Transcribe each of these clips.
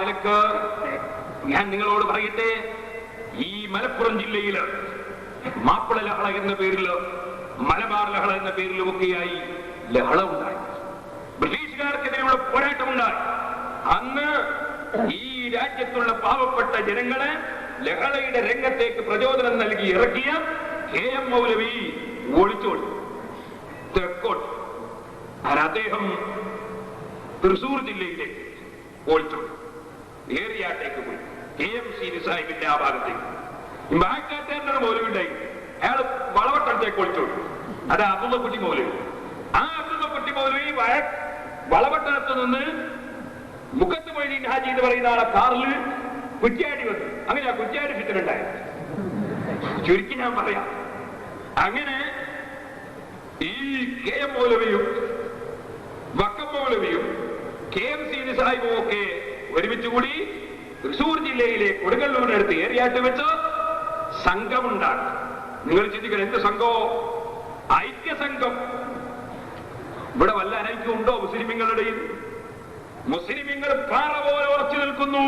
നിലയ്ക്ക് ഞാൻ നിങ്ങളോട് പറയട്ടെ? ഈ മലപ്പുറം ജില്ലയിൽ മാപ്പിള ലഹള എന്ന പേരിൽ മലബാർ ലഹള എന്ന പേരിലും ഒക്കെയായി ലഹള ഉണ്ടായി. ബ്രിട്ടീഷുകാർക്കെതിരെയുള്ള പോരാട്ടം ഉണ്ടായി അന്ന് ഈ രാജ്യത്തുള്ള പാവപ്പെട്ട ജനങ്ങളെ ലഹളയുടെ രംഗത്തേക്ക് പ്രചോദനം നൽകി ഇറക്കിയ കെ എം മൗലവി ഒളിച്ചോളി തെക്കോട്ട്. അദ്ദേഹം തൃശൂർ ജില്ലയിലേക്ക് ഓടിച്ചോടി ഏറിയാട്ടേക്ക് പോയി. കെ എം സി സാഹിബിന്റെ ആ ഭാഗത്തേക്ക്. ബാക്കാറ്റേന്റെ മൗലവിണ്ടായി അയാൾ വളവട്ടത്തേക്ക് ഒളിച്ചോളൂ അത് അബ്ദുള്ളക്കുട്ടി മൗലവി ആ അബ്ദുള്ളക്കുട്ടി മൗലവി വളവട്ടത്ത് നിന്ന് മുഖത്ത് മൊഴി ഹാജി എന്ന് പറയുന്ന ആളെ കാറിൽ കുറ്റിയാടി വന്നു. അങ്ങനെ ആ കുറ്റിയാടി ഫിത്തിനുണ്ടായത് ചുരുക്കി ഞാൻ പറയാം. അങ്ങനെ ഈ കെ എം മൗലവിയും വക്കം മൗലവിയും കെ എം സി സാഹിബും ഒക്കെ ഒരുമിച്ച് കൂടി തൃശൂർ ജില്ലയിലെ കൊടുങ്ങല്ലൂരിനടുത്ത് ഏറിയാട്ട് വെച്ച് സംഘമുണ്ടാക്കി. നിങ്ങൾ ചിന്തിക്കണം എന്ത് സംഘമോ ഐക്യസംഘം. ഇവിടെ വല്ല അനൈക്യം ഉണ്ടോ മുസ്ലിമിങ്ങളുടെ മുസ്ലിമിങ്ങൾ പാറ പോലെ ഉറച്ചു നിൽക്കുന്നു.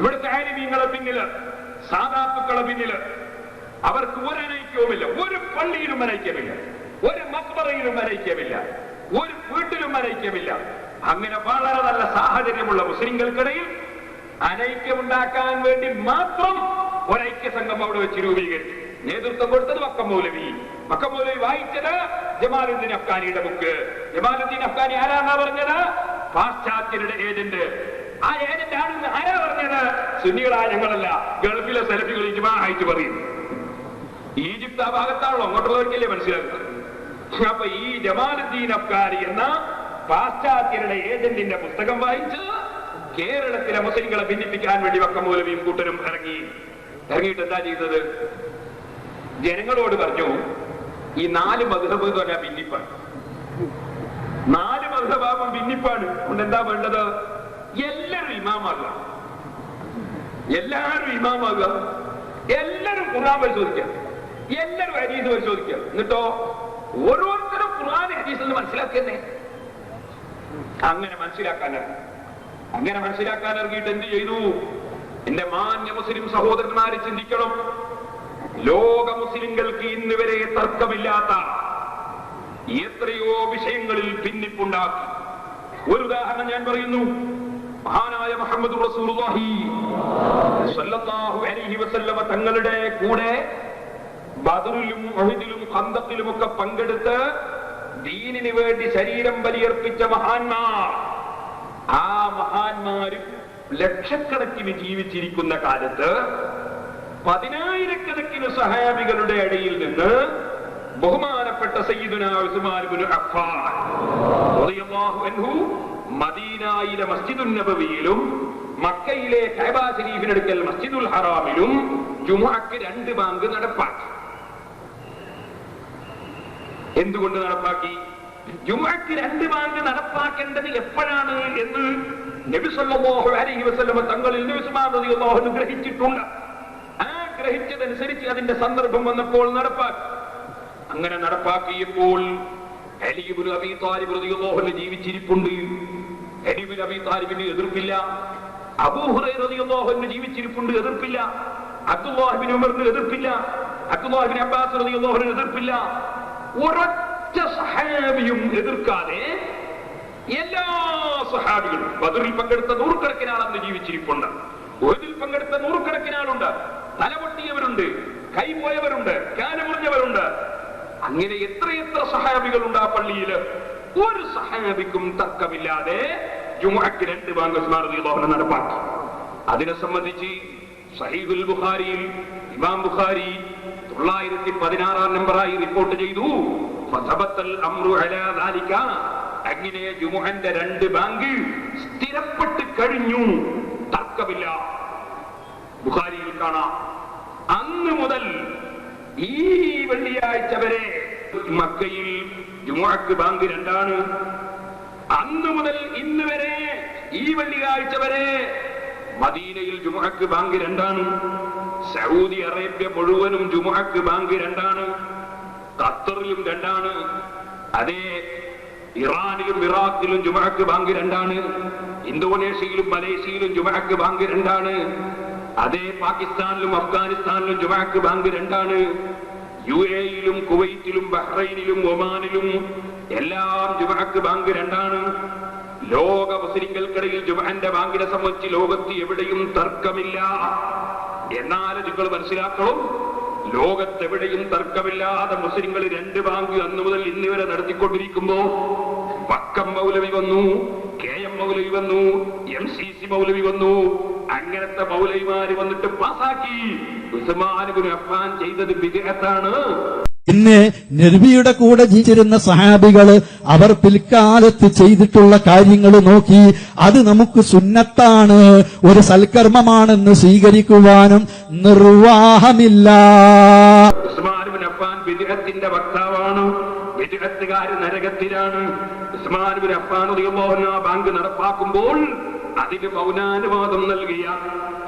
ഇവിടുത്തെ ആരിമീങ്ങളെ പിന്നിൽ സാധാത്തുക്കളെ പിന്നിൽ അവർക്ക് ഒരു അനൈക്യവുമില്ല. ഒരു പള്ളിയിലും അനൈക്യമില്ല. ഒരു മക്ബറയിലും അനൈക്യമില്ല. ഒരു വീട്ടിലും അനൈക്യമില്ല. അങ്ങനെ വളരെ നല്ല സാഹചര്യമുള്ള മുസ്ലിങ്ങൾക്കിടയിൽ അനൈക്യമുണ്ടാക്കാൻ വേണ്ടി മാത്രം ഒരൈക്യ സംഘം അവിടെ വെച്ച് രൂപീകരിച്ചു. നേതൃത്വം കൊടുത്തത് മക്കം മൗലവി. വായിച്ചത് ജമാലുദ്ദീൻ അഫ്ഗാനിയുടെ ബുക്ക് ജമാലുദ്ദീൻ അഫ്ഗാനി ആരാന്നാ പറഞ്ഞത്? പാശ്ചാത്യരുടെ ഏജന്റ് ആ ഏജന്റ് ആണെന്ന് ആരാ പറഞ്ഞത്? സുന്നികളായ ഞങ്ങളല്ല. ഗൾഫിലെ സെലഫികൾ ഇജ്മായിട്ട് പറയും. ഈജിപ്ത് ആ ഭാഗത്താണല്ലോ അങ്ങോട്ടുള്ളവർക്കല്ലേ മനസ്സിലാക്കുന്നത് അപ്പൊ ഈ ജമാലുദ്ദീൻ അഫ്ഗാനി എന്ന പാശ്ചാത്യരുടെ ഏജന്റിന്റെ പുസ്തകം വായിച്ച് കേരളത്തിലെ മുസ്ലിങ്ങളെ ഭിന്നിപ്പിക്കാൻ വേണ്ടി വക്കമൂലവിയും കൂട്ടരും ഇറങ്ങി. ഇറങ്ങിയിട്ട് എന്താ ചെയ്തത്? ജനങ്ങളോട് പറഞ്ഞു ഈ നാല് മധുഹബ് എന്ന് ഭിന്നിപ്പാണ്. നാല് മധുഹബാകും ഭിന്നിപ്പാണ്. അതുകൊണ്ട് എന്താ വേണ്ടത്? എല്ലാവരും ഇമാമാകുക. എല്ലാവരും ഇമാമാകുക. എല്ലാവരും ഖുർആൻ പരിശോധിക്കുക. എല്ലാവരും ഹദീസ് പരിശോധിക്കുക. എന്നിട്ടോ ഓരോരുത്തരും ഖുർആൻ അരീസ് എന്ന് മനസ്സിലാക്കിയെന്നേ. അങ്ങനെ മനസ്സിലാക്കാൻ. അങ്ങനെ മനസ്സിലാക്കാൻ ഇറങ്ങിയിട്ട് എന്ത് ചെയ്തു? എന്റെ മാന്യ മുസ്ലിം സഹോദരന്മാരെ ചിന്തിക്കണം. ലോക മുസ്ലിംകൾക്ക് ഇന്ന് വരെ തർക്കമില്ലാത്ത എത്രയോ വിഷയങ്ങളിൽ ഭിന്നിപ്പുണ്ടാക്കി. ഒരു ഉദാഹരണം ഞാൻ പറയുന്നു. മഹാനായ മുഹമ്മദ് അലൈഹി വസല്ലമ തങ്ങളുടെ കൂടെ ബദറിലും ഒഹിദിലും ഖന്തക്കിലും ഒക്കെ പങ്കെടുത്ത് ദീനിന് വേണ്ടി ശരീരം ബലിയർപ്പിച്ച മഹാന്മാർ. ആ മഹാന്മാരും ലക്ഷക്കണക്കിന് ജീവിച്ചിരിക്കുന്ന കാലത്ത് പതിനായിരക്കണക്കിന് സഹാബികളുടെ ഇടയിൽ നിന്ന് ബഹുമാനപ്പെട്ട സയ്യിദുന ഉസ്മാൻ അഫ്ഫാൻ മദീനയിലെ മസ്ജിദുൻ നബവിയിലും മക്കയിലെ കഅബ ശരീഫിനടുക്കൽ മസ്ജിദുൽ ഹറാമിലും ജുമുഅക്ക് രണ്ട് ബാങ്ക് നടപ്പാക്കി. എന്തുകൊണ്ട് നടപ്പാക്കി? ജുമാക്ക് രണ്ട് ബാങ്ക് നടപ്പാക്കേണ്ടത് എപ്പോഴാണ് എന്ന് നബി സല്ലല്ലാഹു അലൈഹി വസല്ലമ തങ്ങളിൽ നബി ഉസ്മാൻ റളിയല്ലാഹു അൻഹു ഗ്രഹിച്ചിട്ടുണ്ട്. ആ ഗ്രഹിച്ചതനുസരിച്ച് അതിന്റെ സന്ദർഭം വന്നപ്പോൾ നടപ്പാക്കി. അങ്ങനെ നടപ്പാക്കിയപ്പോൾ അലിബുൽ അബി താലിബ് അൻഹു ജീവിച്ചിരിപ്പുണ്ട്. അലിബുൽ അബി താലിബിന് എതിർപ്പില്ല. അബൂഹുറൈറ റളിയല്ലാഹു അൻഹു ജീവിച്ചിരിപ്പുണ്ട് എതിർപ്പില്ല. അബ്ദുല്ലാഹിബിൻ ഉമറിന് എതിർപ്പില്ല. അബ്ദുല്ലാഹിബിൻ അബ്ബാസ് അൻഹു എതിർപ്പില്ല. ഒരൊറ്റ സഹാബിയും എതിർക്കാതെ എല്ലാ സഹാബികളും ബദറിൽ പങ്കെടുത്ത നൂറുകണക്കിന് ആളന്ന് ജീവിച്ചിരിപ്പുണ്ട്. ഒരിൽ പങ്കെടുത്ത നൂറുകണക്കിന് ആളുണ്ട് തലപൊട്ടിയവരുണ്ട് കൈപോയവരുണ്ട് കാലുമുറിഞ്ഞവരുണ്ട്. അങ്ങനെ എത്രയെത്ര സഹാബികളുണ്ട് ആ പള്ളിയിൽ? ഒരു സഹാബിക്കും തർക്കമില്ലാതെ ജുമാക്ക് രണ്ട് ബാങ്കസ്മാർ നടപ്പാക്കി. അതിനെ സംബന്ധിച്ച് സഹീദുൽ ബുഖാരിയിൽ ഇമാം ബുഖാരി തൊള്ളായിരത്തി പതിനാറാം നമ്പറായി റിപ്പോർട്ട് ചെയ്തു. അങ്ങനെ ജുമുഹന്റെ രണ്ട് ബാങ്ക് സ്ഥിരപ്പെട്ട് കഴിഞ്ഞു. തർക്കമില്ല. ബുഖാരിയിൽ കാണാം. അന്ന് മുതൽ ഈ വെള്ളിയാഴ്ച വരെ മക്കയിൽ ജുമുഅക്ക് ബാങ്ക് രണ്ടാണ്. അന്ന് മുതൽ ഇന്ന് വരെ ഈ വെള്ളിയാഴ്ച വരെ മദീനയിൽ ജുമുഹക്ക് ബാങ്ക് രണ്ടാണ്. സൗദി അറേബ്യ മുഴുവനും ജുമുഹക്ക് ബാങ്ക് രണ്ടാണ്. ഖത്തറിലും രണ്ടാണ്. അതേ ഇറാനിലും ഇറാഖിലും ജുമഹക്ക് ബാങ്ക് രണ്ടാണ്. ഇന്തോനേഷ്യയിലും മലേഷ്യയിലും ജുമഹക്ക് ബാങ്ക് രണ്ടാണ്. അതേ പാകിസ്ഥാനിലും അഫ്ഗാനിസ്ഥാനിലും ജുമഹക്ക് ബാങ്ക് രണ്ടാണ്. യു എയിലും കുവൈറ്റിലും ബഹ്റൈനിലും ഒമാനിലും എല്ലാം ജുമഹക്ക് ബാങ്ക് രണ്ടാണ്. ലോക മുസ്ലിങ്ങൾക്കിടയിൽ ജുമഅന്റെ ബാങ്കിനെ സംബന്ധിച്ച് ലോകത്ത് എവിടെയും തർക്കമില്ല. എന്നാൽ നിങ്ങൾ മനസ്സിലാക്കണം ലോകത്തെവിടെയും തർക്കമില്ലാതെ മുസ്ലിങ്ങൾ രണ്ട് ബാങ്ക് അന്നു മുതൽ ഇന്ന് വരെ നടത്തിക്കൊണ്ടിരിക്കുമ്പോ പക്കം മൗലവി വന്നു കെ എം മൗലവി വന്നു എം സി സി മൗലവി വന്നു. അങ്ങനത്തെ മൗലവിമാര് വന്നിട്ട് പാസാക്കി. ഉസ്മാനുബിൻ അഫ്മാൻ ചെയ്തത് വിജയത്താണ് പിന്നെ നബിയുടെ കൂടെ ജീവിച്ചിരുന്ന സഹാബികൾ അവർ പിൽക്കാലത്ത് ചെയ്തിട്ടുള്ള കാര്യങ്ങൾ നോക്കി അത് നമുക്ക് സുന്നത്താണ് ഒരു സൽക്കർമ്മമാണെന്ന് സ്വീകരിക്കുവാനും നിർവാഹമില്ല. വിദേഹത്തിന്റെ വക്താവാണ് വിദേഹത്തുകാര് നരകത്തിലാണ്. ഉസ്മാൻ അഫ്ഫാൻ ബാങ്ക് നടപ്പാക്കുമ്പോൾ അതിന് മൗനാനുവാദം നൽകിയ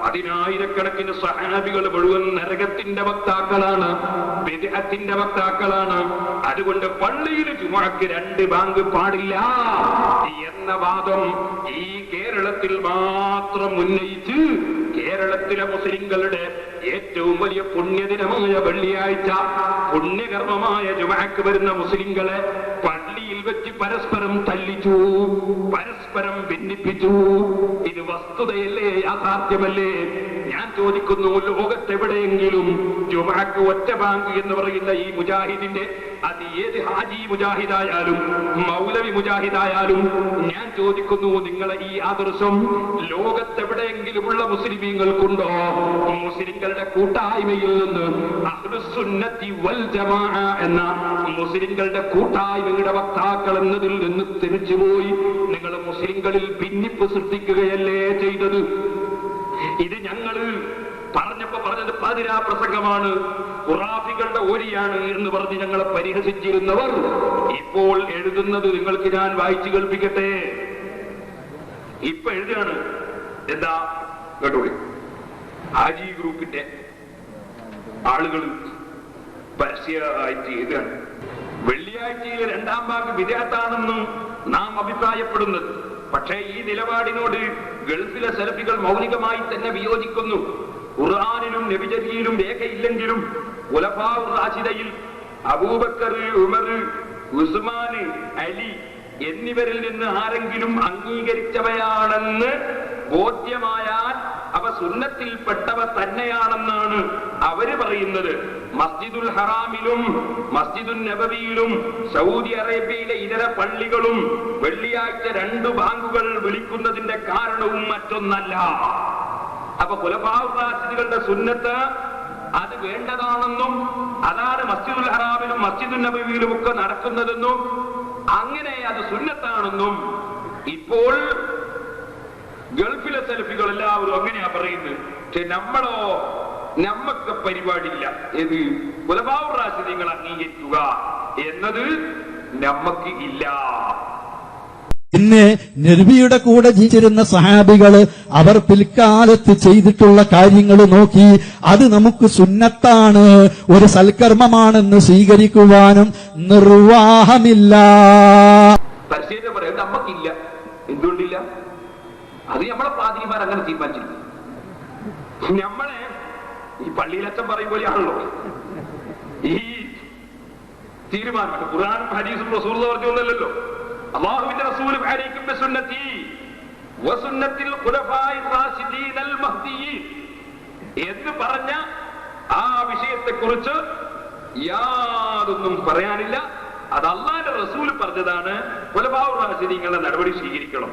പതിനായിരക്കണക്കിന് സഹാബികൾ മുഴുവൻ നരകത്തിന്റെ വക്താക്കളാണ് വിദേഹത്തിന്റെ വക്താക്കളാണ്. അതുകൊണ്ട് പള്ളിയിൽ ചുമക്ക് രണ്ട് ബാങ്ക് പാടില്ല. എന്ന വാദം ഈ കേരളത്തിൽ മാത്രം ഉന്നയിച്ച് കേരളത്തിലെ മുസ്ലിങ്ങളുടെ ഏറ്റവും വലിയ പുണ്യദിനമായ വെള്ളിയാഴ്ച പുണ്യകർമ്മമായ ജുമാക്ക് വരുന്ന മുസ്ലിങ്ങളെ പള്ളിയിൽ വെച്ച് പരസ്പരം തല്ലിച്ചു പരസ്പരം ഭിന്നിപ്പിച്ചു. ഇത് വസ്തുതയല്ലേ യാഥാർത്ഥ്യമല്ലേ? ഞാൻ ചോദിക്കുന്നു ലോകത്തെവിടെയെങ്കിലും ജുമാക്ക് ഒറ്റ ബാങ്ക് എന്ന് പറയുന്ന ഈ മുജാഹിദിന്റെ അത് ഏത് ഹാജി മുജാഹിദായാലും മൗലവി മുജാഹിദായാലും ഞാൻ ചോദിക്കുന്നു നിങ്ങളെ ഈ ആദർശം ലോകത്തെവിടെയെങ്കിലുമുള്ള മുസ്ലിമീങ്ങൾക്കുണ്ടോ? മുസ്ലിങ്ങളുടെ കൂട്ടായ്മയിൽ നിന്ന് അഹ്ലുസുന്നത്തി വൽ ജമാഅ എന്ന മുസ്ലിങ്ങളുടെ കൂട്ടായ്മയുടെ വക്താക്കൾ എന്നതിൽ നിന്ന് തിരിച്ചുപോയി നിങ്ങൾ മുസ്ലിങ്ങളിൽ ഭിന്നിപ്പ് സൃഷ്ടിക്കുകയല്ലേ ചെയ്തത്? ഇത് ഞങ്ങൾ പറഞ്ഞപ്പോ പറഞ്ഞത് പതിരാ പ്രസംഗമാണ്. ഖുറാഫികളുടെ ഓരിയാണ് എന്ന് പറഞ്ഞ് ഞങ്ങളെ പരിഹസിച്ചിരുന്നവർ. ഇപ്പോൾ എഴുതുന്നത് നിങ്ങൾക്ക് ഞാൻ വായിച്ചു കേൾപ്പിക്കട്ടെ. ഇപ്പൊ എഴുതുകയാണ്. എന്താ? കേട്ടോളി ഹാജി ഗ്രൂപ്പിന്റെ ആളുകൾ പരസ്യമായിട്ട് എഴുതുകയാണ്. വെള്ളിയാഴ്ചയിൽ രണ്ടാം ഭാഗം വിദേഹത്താണെന്നും നാം അഭിപ്രായപ്പെടുന്നത്. പക്ഷേ ഈ നിലപാടിനോട് ഗൾഫിലെ സെലഫികൾ മൗലികമായി തന്നെ വിയോജിക്കുന്നു. ഖുർആാനിലും നബിചരിയിലും രേഖയില്ലെങ്കിലും ഉലഫാവ് റാഷിദയിൽ അബൂബക്കർ ഉമർ ഉസ്മാൻ അലി എന്നിവരിൽ നിന്ന് ആരെങ്കിലും അംഗീകരിച്ചവയാണെന്ന് ബോധ്യമായാൽ സുന്നത്തിൽപ്പെട്ടവ തന്നെയാണെന്നാണ് അവർ പറയുന്നത്. മസ്ജിദുൽ ഹറാമിലും മസ്ജിദുൽ നബവിയിലും സൗദി അറേബ്യയിലെ ഇതര പള്ളികളും വെള്ളിയാഴ്ച രണ്ടു ബാങ്കുകൾ വിളിക്കുന്നതിന്റെ കാരണവും മറ്റൊന്നല്ല. അപ്പൊ കുലപാവകാശികളുടെ സുന്നത്ത് അത് വേണ്ടതാണെന്നും അതാണ് മസ്ജിദുൽ ഹറാമിലും മസ്ജിദുൽ നബവിയിലും ഒക്കെ നടക്കുന്നതെന്നും അങ്ങനെ അത് സുന്നത്താണെന്നും ഇപ്പോൾ ഗൾഫിലെ സെൽഫികൾ എല്ലാവരും അങ്ങനെയാ പറയുന്നത്. പക്ഷെ നമ്മളോ നമ്മക്ക് പരിപാടിയില്ല. ഏത്? കുലപാവകാശി നിങ്ങൾ അംഗീകരിക്കുക എന്നത് നമ്മക്ക് ഇല്ല. പിന്നെ നബിയുടെ കൂടെ ജീവിച്ചിരുന്ന സഹാബികൾ അവർ പിൽക്കാലത്ത് ചെയ്തിട്ടുള്ള കാര്യങ്ങൾ നോക്കി അത് നമുക്ക് സുന്നത്താണ് ഒരു സൽക്കർമ്മമാണെന്ന് സ്വീകരിക്കുവാനും നിർവാഹമില്ല. പരിശീലനം പറയാം നമുക്കില്ല എന്തുകൊണ്ടില്ല? അത് നമ്മളെ പാതിരിമാർ അങ്ങനെ തീരുമാനിച്ചിരിക്കും നമ്മളെ ഈ പള്ളിയിലച്ചൻ പറയും പോലെയാണല്ലോ. ഈ തീരുമാനം ഖുർആൻ ഹദീസും റസൂൽ പറഞ്ഞൊന്നല്ലോ അള്ളാഹുവിന്റെ റസൂലും ബിസുന്നത്തി. വസുന്നത്തിൽ എന്ന് പറഞ്ഞ ആ വിഷയത്തെ കുറിച്ച് യാതൊന്നും പറയാനില്ല. അത് അള്ളാന്റെ റസൂൽ പറഞ്ഞതാണ് കുലഭാവുറാശിനിങ്ങളുടെ നടപടി സ്വീകരിക്കണം.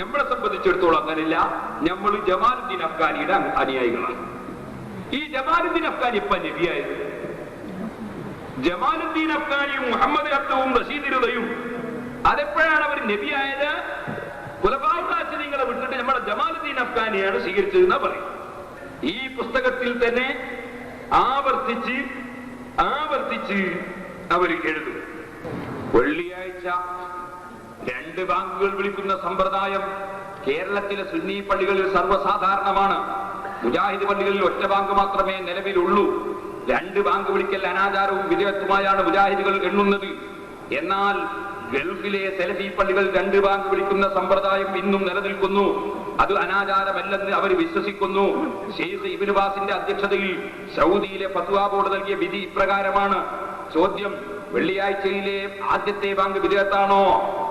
നമ്മളെ സംബന്ധിച്ചിടത്തോളം അങ്ങനെയില്ല. നമ്മൾ ജമാലുദ്ദീൻ അഫ്ഗാനിയുടെ അനുയായികളാണ്. ഈ ജമാലുദ്ദീൻ അഫ്ഗാനി ഇപ്പൊ നബിയായത്. ജമാലുദ്ദീൻ അഫ്ഗാനിയും മുഹമ്മദ് അബ്ദവും റഷീദിരുതയും അതെപ്പോഴാണ് അവർ നബിയായത്? കുലഭാവുറാശിനികളെ വിട്ടിട്ട് നമ്മളെ ജമാലുദ്ദീൻ അഫ്ഗാനിയാണ് സ്വീകരിച്ചതെന്ന് പറയും. ഈ പുസ്തകത്തിൽ തന്നെ ആവർത്തിച്ച് ആവർത്തിച്ച് അവർ എഴുതും. വെള്ളിയാഴ്ച രണ്ട് ബാങ്കുകൾ വിളിക്കുന്ന സമ്പ്രദായം കേരളത്തിലെ സുന്നി പള്ളികളിൽ സർവസാധാരണമാണ്. മുജാഹിദ് പള്ളികളിൽ ഒറ്റ ബാങ്ക് മാത്രമേ നിലവിലുള്ളൂ. രണ്ട് ബാങ്ക് വിളിക്കൽ അനാചാരവും വിധേയത്വമായാണ് മുജാഹിദുകൾ എണ്ണുന്നത്. എന്നാൽ ഗൾഫിലെ സെലഫി പള്ളികൾ രണ്ട് ബാങ്ക് വിളിക്കുന്ന സമ്പ്രദായം ഇന്നും നിലനിൽക്കുന്നു. അത് അനാചാരമല്ലെന്ന് അവർ വിശ്വസിക്കുന്നു. ഷെയ്ഖ് ഇബിനുബാസിന്റെ അധ്യക്ഷതയിൽ സൗദിയിലെ ഫത്വ ബോർഡ് നൽകിയ വിധി ഇപ്രകാരമാണ്. ചോദ്യം വെള്ളിയാഴ്ചയിലെ ആദ്യത്തെ ബാങ്ക് വിധേയത്താണോ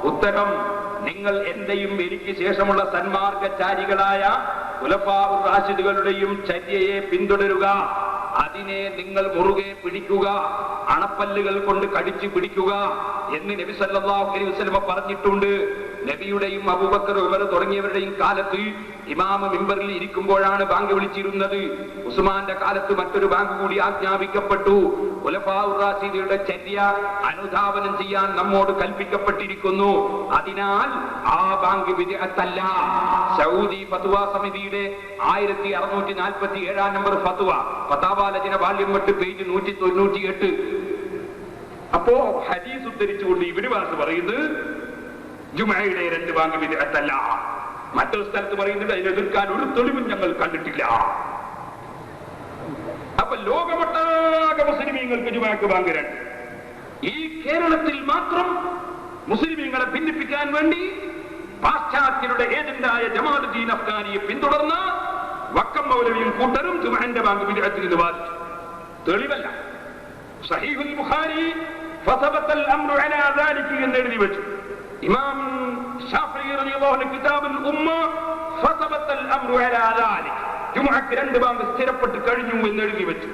ഉത്തരം നിങ്ങൾ എന്റെയും എനിക്ക് ശേഷമുള്ള സന്മാർഗചാരികളായ ഉലഫാവ് ചര്യയെ പിന്തുടരുക. അതിനെ നിങ്ങൾ മുറുകെ പിടിക്കുക അണപ്പല്ലുകൾ കൊണ്ട് കടിച്ചു പിടിക്കുക എന്ന് നബി സല്ലല്ലാഹു അലൈഹി വസല്ലമ പറഞ്ഞിട്ടുണ്ട്. നബിയുടെയും അബൂബക്കർ ഉമർ തുടങ്ങിയവരുടെയും കാലത്ത് ഇമാമ മിമ്പറിൽ ഇരിക്കുമ്പോഴാണ് ബാങ്ക് വിളിച്ചിരുന്നത്. ഉസ്മാന്റെ കാലത്ത് മറ്റൊരു ബാങ്ക് കൂടി ആജ്ഞാപിക്കപ്പെട്ടു. ഉലഫാഉറാസിദയുടെ ചര്യ അനുധാവനം ചെയ്യാൻ നമ്മോട് കൽപ്പിക്കപ്പെട്ടിരിക്കുന്നു. അതിനാൽ ആ ബാങ്ക് വിദേഹത്തല്ല സൗദി ഫത്വ സമിതിയുടെ ആയിരത്തി അറുന്നൂറ്റി നാൽപ്പത്തി ഏഴാം നമ്പർ ഫത്വ. ഫതാവാലജന ബാല്യം എട്ട് പേജ് നൂറ്റി തൊണ്ണൂറ്റി എട്ട് അപ്പോ ഹരീസ് ഉദ്ധരിച്ചുകൊണ്ട് ഇവർ പറയുന്നത് ജുമയുടെ രണ്ട് ഭാഗം വിദേഹത്തല്ല മറ്റൊരു സ്ഥലത്ത് പറയുന്നുണ്ട് അതിനെ എതിർക്കാൻ ഒരു തെളിവും ഞങ്ങൾ കണ്ടിട്ടില്ല. അപ്പൊ ലോകമൊട്ടാകെ മുസ്ലിമീങ്ങൾക്ക് ജുമാക്ക് ബാങ്ക് രണ്ട് ഈ കേരളത്തിൽ മാത്രം മുസ്ലിമീങ്ങളെ ഭിന്നിപ്പിക്കാൻ വേണ്ടി പാശ്ചാത്യരുടെ ഏജന്റായ ജമാലുദ്ദീൻ അഫ്ഗാനിയെ പിന്തുടർന്ന് വക്കം മൗലവിയും കൂട്ടരും ജുമാന്റെ ബാങ്ക് വിദേഹത്തിൽ നിന്ന് ബാധിച്ചു തെളിവല്ല. സഹീഹുൽ ബുഖാരി എന്ന് എഴുതി വെച്ചു. ഇമാം കിതാബിൽ ഉമ്മ ജുമുഅക്ക് രണ്ട് ബാങ്ക് സ്ഥിരപ്പെട്ട് കഴിഞ്ഞു എന്ന് എഴുതി വെച്ചു.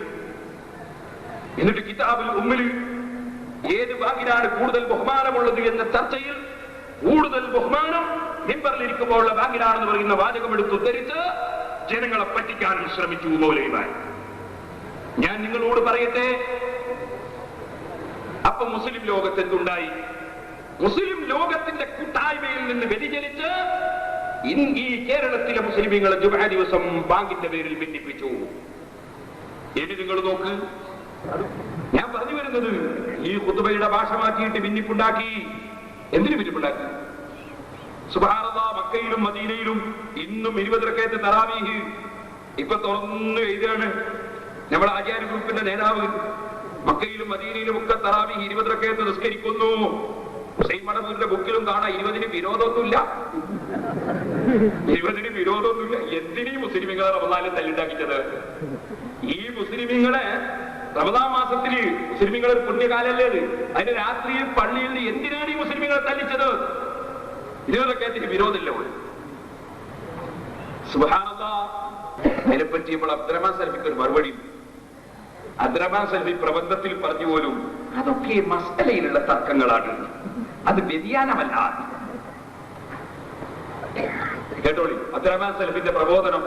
എന്നിട്ട് കിതാബിൽ ഉമ്മിൽ ഏത് ബാങ്കിനാണ് കൂടുതൽ ബഹുമാനമുള്ളത് എന്ന ചർച്ചയിൽ കൂടുതൽ ബഹുമാനം മിമ്പറിലിരിക്കുമ്പോഴുള്ള ബാങ്കിനാണെന്ന് പറയുന്ന വാചകം എടുത്ത് ഉദ്ധരിച്ച് ജനങ്ങളെ പറ്റിക്കാൻ ശ്രമിച്ചു മൗലവിമാർ ഞാൻ നിങ്ങളോട് പറയട്ടെ? അപ്പൊ മുസ്ലിം ലോകത്ത് എന്തുണ്ടായി മുസ്ലിം ലോകത്തിന്റെ കൂട്ടായ്മയിൽ നിന്ന് വ്യതിചലിച്ച് ഈ കേരളത്തിലെ മുസ്ലിമീങ്ങളെ ജുബാ ദിവസം ബാങ്കിന്റെ പേരിൽ ഭിന്നിപ്പിച്ചു. ഇനി നിങ്ങൾ നോക്ക്. ഞാൻ പറഞ്ഞു വരുന്നത് ഈ കുത്തുബയുടെ ഭാഷ മാറ്റിയിട്ട് ഭിന്നിപ്പുണ്ടാക്കി. എന്തിനു ഭിന്നിപ്പുണ്ടാക്കി? സുബാറത മക്കയിലും മദീനയിലും ഇന്നും ഇരുപതിരക്കയത്ത് തറാവീഹ്. ഇപ്പൊ തുറന്നു എഴുതാണ് നമ്മുടെ ആചാര്യ ഗ്രൂപ്പിന്റെ നേതാവ്. മക്കയിലും മദീനയിലും ഒക്കെ തറാവീഹ് ഇരുപതിരക്കയത്ത് നിസ്കരിക്കുന്നു. ഹുസൈൻ മടമൂരിന്റെ ബുക്കിലും കാണാം ഇരുപതിന് വിരോധമൊന്നുമില്ല. ഇരുപതിന് വിരോധമൊന്നുമില്ല. എന്തിനീ മുസ്ലിമിങ്ങളെ റമദാനിൽ തല്ലുണ്ടാക്കിച്ചത് ഈ മുസ്ലിമികളെ റമദാൻ മാസത്തിൽ മുസ്ലിമീങ്ങളെ ഒരു പുണ്യകാലല്ലേ അത് അതിന്റെ രാത്രിയിൽ പള്ളിയിൽ എന്തിനാണ് ഈ മുസ്ലിമികളെ തല്ലിച്ചത്? ഇതിനൊക്കെ വിരോധമില്ല പോലും. സുബാനല്ലാ അതിനെപ്പറ്റി നമ്മൾ അബ്ദുറഹ്മാൻ സൽഫിക്ക് ഒരു മറുപടി. അബ്ദുറഹ്മാൻ സൽഫി പ്രബന്ധത്തിൽ പറഞ്ഞു പോലും അതൊക്കെ മസ്തലയിലുള്ള തർക്കങ്ങളാണ്. അത് വ്യതിയാനമല്ല. കേട്ടോളി അബ്ദുറഹ്മാൻ സലഫിന്റെ പ്രബോധനം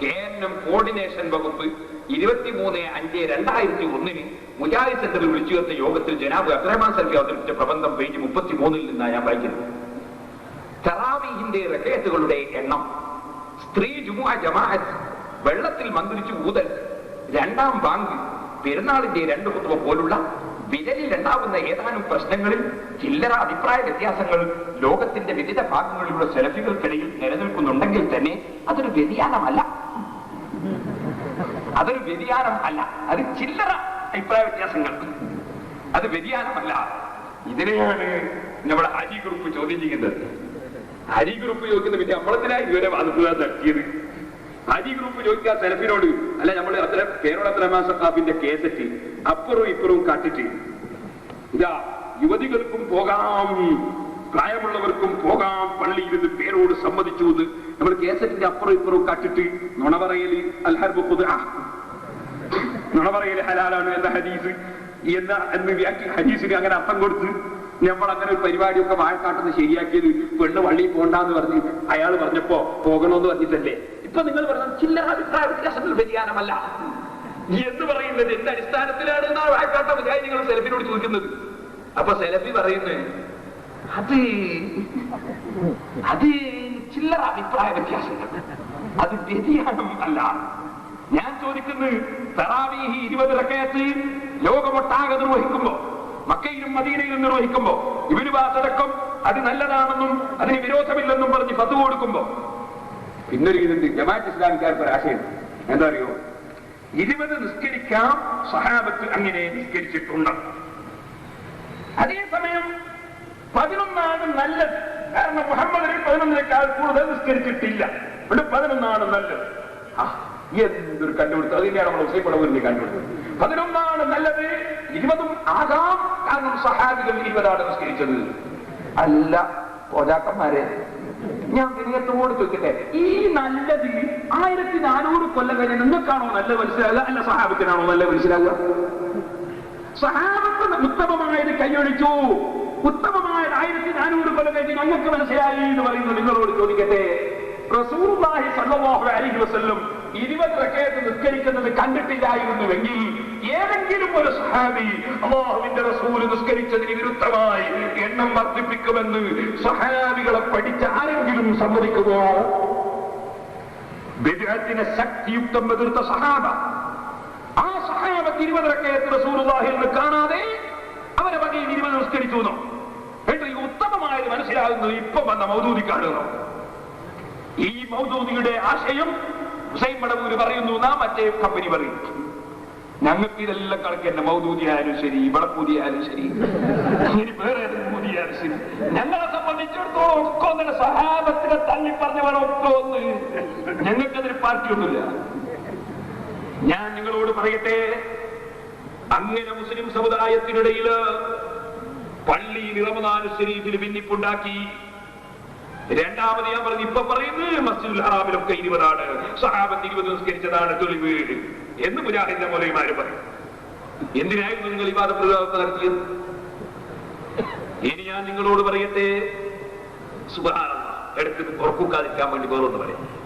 കെ എൻ എം കോർഡിനേഷൻ വകുപ്പ് ഇരുപത്തിമൂന്ന് അഞ്ച് രണ്ടായിരത്തി ഒന്നിന് മുജാഹിദ് സെന്ററിൽ വിളിച്ചു ചേർത്ത യോഗത്തിൽ ജനാബ് അബ്ദുറഹ്മാൻ സലഫി അവതരിപ്പിച്ച പ്രബന്ധം പേജ് മുപ്പത്തി മൂന്നിൽ നിന്നാണ് ഞാൻ വായിക്കുന്നത്. തറാവീഹിന്റെ റക്കേത്തുകളുടെ എണ്ണം. സ്ത്രീ ജുമുഅ ജമാഅത്ത് വെള്ളത്തിൽ മന്ത്രിച്ചു ഊതൽ രണ്ടാം ബാങ്ക് പെരുന്നാളിന്റെ രണ്ട് കുത്തുവ പോലുള്ള വിരലിൽ ഉണ്ടാവുന്ന ഏതാനും പ്രശ്നങ്ങളിൽ ചില്ലറ അഭിപ്രായ വ്യത്യാസങ്ങൾ ലോകത്തിന്റെ വിവിധ ഭാഗങ്ങളിലുള്ള സെലഫികൾക്കിടയിൽ നിലനിൽക്കുന്നുണ്ടെങ്കിൽ തന്നെ അതൊരു വ്യതിയാനമല്ല. അതൊരു വ്യതിയാനം അല്ല അത് ചില്ലറ അഭിപ്രായ വ്യത്യാസങ്ങൾ. അത് വ്യതിയാനമല്ല. ഇതിനെയാണ് നമ്മുടെ അരി ഗ്രൂപ്പ് ചോദ്യം ചെയ്യുന്നത്. അരി ഗ്രൂപ്പ് ചോദിക്കുന്ന പിന്നെ അമ്പളത്തിനായി ഇതുവരെ വാദിക്കുക നടത്തിയത് അരി ഗ്രൂപ്പ് ചോദിക്കാൻ സെലഫിനോട് അല്ല നമ്മൾ അത്ര കേരള ത്രമാസക്കാപ്പിന്റെ കേസറ്റ് അപ്പുറവും ഇപ്പുറവും കാട്ടിട്ട് ഇതാ യുവതികൾക്കും പോകാം പ്രായമുള്ളവർക്കും പോകാം. പള്ളിയിൽ ഇത് പേരോട് സമ്മതിച്ചു എന്ന് നമ്മൾ കേസറ്റിന്റെ അപ്പുറം ഇപ്പുറവും കാട്ടിട്ട് നുണ പറയൽ അൽഹർബ് നുണ പറയൽ ഹലാലാണ് എന്ന ഹദീസ്. എന്ന എന്ന് വ്യാഖ്യ ഹദീസിന് അങ്ങനെ അർത്ഥം കൊടുത്ത് നമ്മൾ അങ്ങനെ ഒരു പരിപാടിയൊക്കെ വാഴക്കാട്ടുന്ന ശരിയാക്കിയത് പെണ്ണ് പള്ളിയിൽ പോണ്ടെന്ന് പറഞ്ഞ് അയാൾ പറഞ്ഞപ്പോ പോകണമെന്ന് പറഞ്ഞിട്ടല്ലേ? ഇപ്പൊ നിങ്ങൾ പറഞ്ഞത് ചില്ലറ അഭിപ്രായ വ്യത്യാസങ്ങൾ വ്യതിയാനമല്ല. എന്ന് പറയുന്നത് എന്ത് അടിസ്ഥാനത്തിലാണ് എന്നാണ് വാഴക്കാട്ട നിങ്ങൾ സെലഫിനോട് ചോദിക്കുന്നത്? അപ്പൊ സെലഫി പറയുന്നത് അത് അത് ചില്ലറ അഭിപ്രായ വ്യത്യാസങ്ങൾ അത് വ്യതിയാനം അല്ല. ഞാൻ ചോദിക്കുന്നത് തറാവീഹി ഇരുപത് റക്കയത്ത് ലോകമൊട്ടാകെ നിർവഹിക്കുമ്പോ മക്കയിലും മദീനയിലും നിർവഹിക്കുമ്പോ ഇവർ വാസടക്കം അത് നല്ലതാണെന്നും അതിന് വിരോധമില്ലെന്നും പറഞ്ഞ് ഫത്ത് കൊടുക്കുമ്പോ. പിന്നൊരു ഇതുണ്ട്. ജമാഅത്ത് ഇസ്ലാമിക്കാർക്ക് ഒരു ആശയം എന്താ അറിയോ? ഇരുപത് നിസ്കരിക്കാം സഹാബത്ത് അങ്ങനെ നിസ്കരിച്ചിട്ടുണ്ട്. അതേസമയം പതിനൊന്നാണ് നല്ലത്. കാരണം മുഹമ്മദിനെ പതിനൊന്നിനേക്കാൾ കൂടുതൽ നിസ്കരിച്ചിട്ടില്ല. ഇവിടെ പതിനൊന്നാണ് നല്ലത്. എന്തൊരു കണ്ടുപിടുത്തം. തന്നെയാണ് നമ്മൾ ഹുസൈൻ പടവൂരിനെ കണ്ടുപിടുത്തത് പതിനൊന്നാണ് നല്ലത്. ഇരുപതും ആകാം. കാരണം സഹാബികൾ ഇരുപതാണ് നിസ്കരിച്ചത്. അല്ല ഓജാക്കന്മാരെ ഞാൻ വിനയത്തോട് ചോദിക്കട്ടെ ഈ നല്ലത് ആയിരത്തി നാനൂറ് കൊല്ലം കഴിഞ്ഞ് നിങ്ങൾക്കാണോ നല്ല മനസ്സിലാകുക അല്ല സഹാബത്തിനാണോ നല്ല മനസ്സിലാകുക സഹാബത്ത് ഉത്തമമായത് കൈയൊഴിച്ചു ഉത്തമമായത് ആയിരത്തി നാനൂറ് കൊല്ലം കഴിഞ്ഞ് ഞങ്ങൾക്ക് മനസ്സിലായി എന്ന് പറയുന്നു നിങ്ങളോട് ചോദിക്കട്ടെ? റസൂലുള്ളാഹി സ്വല്ലല്ലാഹു അലൈഹി വസല്ലം ഇരുപത് റക്കയത്ത് നിസ്കരിക്കുന്നത് കണ്ടിട്ടില്ലായിരുന്നുവെങ്കിൽ ഏതെങ്കിലും ഒരു സഹാബി അള്ളാഹുവിന്റെ റസൂൽ നിസ്കരിച്ചതിന് വിരുദ്ധമായി എണ്ണം വർദ്ധിപ്പിക്കുമെന്ന് സഹാബികളെ പഠിച്ച ആരെങ്കിലും സമ്മതിക്കുമോ വിദേഹത്തിനെ ശക്തിയുക്തം എതിർത്ത സഹാബ. ആ സഹാബ റസൂലുള്ളാഹിൽ നിന്ന് കാണാതെ അവരെ വകയിൽ ഇരുപത് നിസ്കരിച്ചു എന്നോ. എന്നിട്ട് ഉത്തമമായത് മനസ്സിലാകുന്നത് ഇപ്പം വന്ന മൗദൂദി കാണുന്നു ഈ മൗദൂദിയുടെ ആശയം ഹുസൈൻ മടവൂര് പറയുന്നു നാം മറ്റേ കമ്പനി പറയും. ഞങ്ങൾക്ക് ഇതെല്ലാം കണക്ക് മൗദൂതിയായാലും ശരി ഇവിടെ കൂതിയായാലും ശരി വേറെ കൂതിയായാലും ശരി. ഞങ്ങളെ സംബന്ധിച്ചിടത്തോളം ഒക്കെ ഒന്നിനെ സഹാബത്തിനെ തള്ളി പറഞ്ഞവരെ ഒക്കെ ഒന്ന്. ഞങ്ങൾക്കതിന് പാർട്ടിയൊന്നുമില്ല. ഞാൻ നിങ്ങളോട് പറയട്ടെ അങ്ങനെ മുസ്ലിം സമുദായത്തിനിടയിൽ പള്ളിയിൽ റമദാൻ ശരീഫിൽ ഭിന്നിപ്പുണ്ടാക്കി രണ്ടാമത് ഞാൻ പറഞ്ഞു ഇപ്പൊ പറയുന്നത് മസ്ജിദുൽ ഹറാമിലൊക്കെ ഇരുപതാണ് സഹാബത്ത് ഇരുപത് നിസ്കരിച്ചതാണ് തെളിവ്. എന്ന് മുജാഹിദിന്റെ മൗലവിമാര് പറയും. എന്തിനായിരുന്നു നിങ്ങൾ ഈ വാദപ്രയോഗം നടത്തിയത്? ഇനി ഞാൻ നിങ്ങളോട് പറയട്ടെ. സുബാന എടുത്ത് ഉറക്കുക്കാതിരിക്കാൻ വേണ്ടി വേറൊന്ന് പറയാം.